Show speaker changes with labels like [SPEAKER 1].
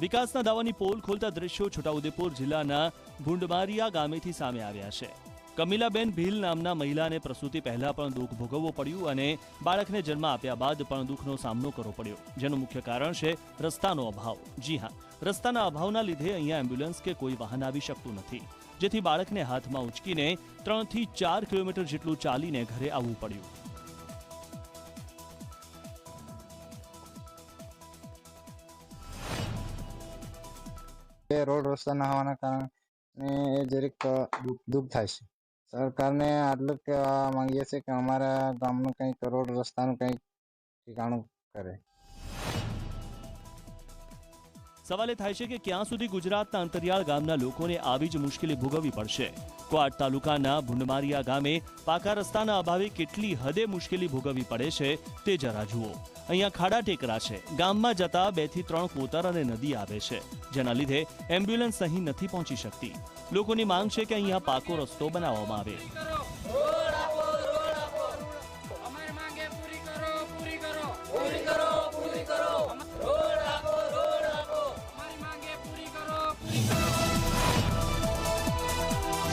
[SPEAKER 1] વિકાસના દાવાની પોલ ખોલતા દ્રશ્યો છોટાઉદેપુર જિલ્લાના ભુંડમારિયા ગામેથી સામે આવ્યા છે. કમિલાબેન ભીલ નામના મહિલાને પ્રસૂતિ પહેલા પણ દુઃખ ભોગવવું પડ્યું અને બાળકને જન્મ આપ્યા બાદ પણ દુઃખનો સામનો કરવો પડ્યો. જેનું મુખ્ય કારણ છે રસ્તાનો અભાવ. જી હા, રસ્તાના અભાવના લીધે અહીંયા એમ્બ્યુલન્સ કે કોઈ વાહન આવી શકતું નથી. જેથી બાળકને હાથમાં ઉંચકીને ત્રણથી ચાર કિલોમીટર જેટલું ચાલીને ઘરે આવવું પડ્યું.
[SPEAKER 2] રોડ રસ્તા ના હોવાના કારણે એ જરીક દુઃખ થાય છે. સરકારને આટલું કહેવા માંગીએ છીએ કે અમારા ગામનું કંઈક રોડ રસ્તાનું કંઈક ઠેકાણું કરે.
[SPEAKER 1] સવાલ થાય છે કે ક્યાં સુધી ગુજરાતના અંતરિયાળ ગામના લોકોને આવી જ મુશ્કેલી ભોગવવી પડશે. ક્વાડ તાલુકાના ભુંડમારિયા ગામે પાકા રસ્તાના અભાવે કેટલી હદે મુશ્કેલી ભોગવવી પડે છે તે જરા જુઓ. અહીંયા ખાડા ટેકરા છે. ગામમાં જતા બેથી ત્રણ કોતર અને નદી આવે છે, જેના લીધે એમ્બ્યુલન્સ અહીં નથી પહોંચી શકતી. લોકોની માંગ છે કે અહીંયા પાકો રસ્તો બનાવવામાં આવે.